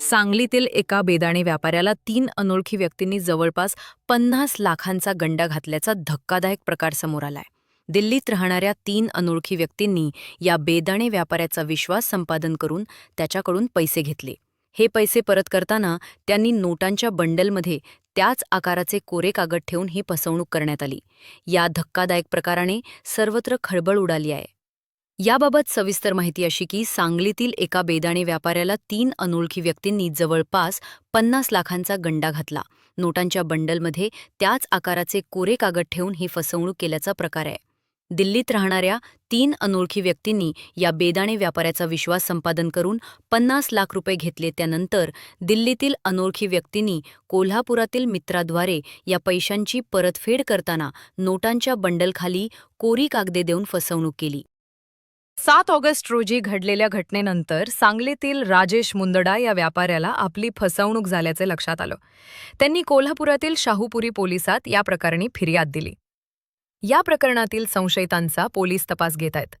सांगलीतील एका बेदाणे व्यापाऱ्याला तीन अनोळखी व्यक्तींनी जवळपास पन्नास लाखांचा गंडा घातल्याचा धक्कादायक प्रकार समोर आलाय. दिल्लीत राहणाऱ्या तीन अनोळखी व्यक्तींनी या बेदाणे व्यापाऱ्याचा विश्वास संपादन करून त्याच्याकडून पैसे घेतले. हे पैसे परत करताना त्यांनी नोटांच्या बंडलमध्ये त्याच आकाराचे कोरे कागद ठेवून ही फसवणूक करण्यात आली. या धक्कादायक प्रकाराने सर्वत्र खळबळ उडाली आहे. याबाबत सविस्तर माहिती अशी की सांगलीतील एका बेदाणे व्यापाऱ्याला तीन अनोळखी व्यक्तींनी जवळपास पन्नास लाखांचा गंडा घातला. नोटांच्या बंडलमध्ये त्याच आकाराचे कोरे कागद ठेवून ही फसवणूक केल्याचा प्रकार आहे. दिल्लीत राहणाऱ्या तीन अनोळखी व्यक्तींनी या बेदाणे व्यापाऱ्याचा विश्वास संपादन करून पन्नास लाख रुपये घेतले. त्यानंतर दिल्लीतील अनोळखी व्यक्तींनी कोल्हापुरातील मित्राद्वारे या पैशांची परतफेड करताना नोटांच्या बंडलखाली कोरी कागदे देऊन फसवणूक केली. सात ऑगस्ट रोजी घडलेल्या घटनेनंतर सांगलीतील राजेश मुंदडा या व्यापाऱ्याला आपली फसवणूक झाल्याचे लक्षात आलं. त्यांनी कोल्हापुरातील शाहूपुरी पोलिसात या प्रकरणी फिर्याद दिली. या प्रकरणातील संशयितांचा पोलीस तपास घेत आहेत.